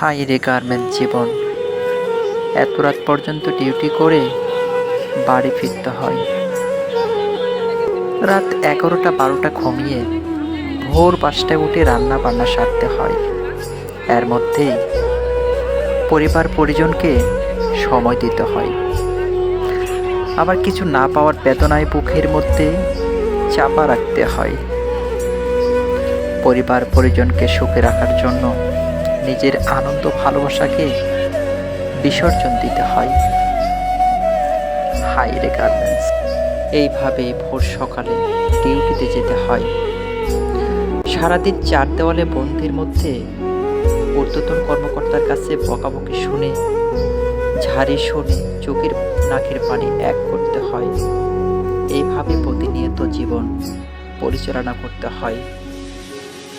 High রে garment জীবন। এত রাত পর্যন্ত ডিউটি করে বাড়ি ফিরতে হয়। রাত এগারোটা বারোটা ঘুমিয়ে ভোর পাঁচটায় উঠে রান্না বান্না সারতে হয়। এর মধ্যে পরিবার পরিজনকে সময় দিতে হয়। আবার কিছু না পাওয়ার বেদনায় বুকের মধ্যে চাপা রাখতে হয়। পরিবার পরিজনকে সুখে রাখার জন্য নিজের আনন্দ ভালোবাসাকে বিসর্জন দিতে হয়। হাই রে গার্মেন্টস, এইভাবে ভোর সকালে ডিউটিতে যেতে হয়। সারাদিন চার দেওয়ালে বন্দির মধ্যে ঊর্ধ্বতন কর্মকর্তার কাছে বকাবকি শুনে, ঝাড়ি শুনে, চোখের নাকের পানি এক করতে হয়। এইভাবে প্রতিনিয়ত জীবন পরিচালনা করতে হয়।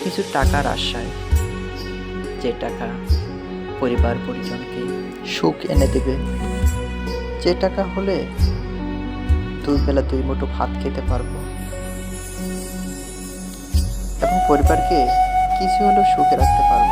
কিছু টাকার আশায় যে টাকা পরিবার পরিজনকে সুখ এনে দেবে, যে টাকা হলে দুই বেলা দুই মুঠো ভাত খেতে পারব। এবং পরিবারকে কিছু হলেও সুখে রাখতে পারব।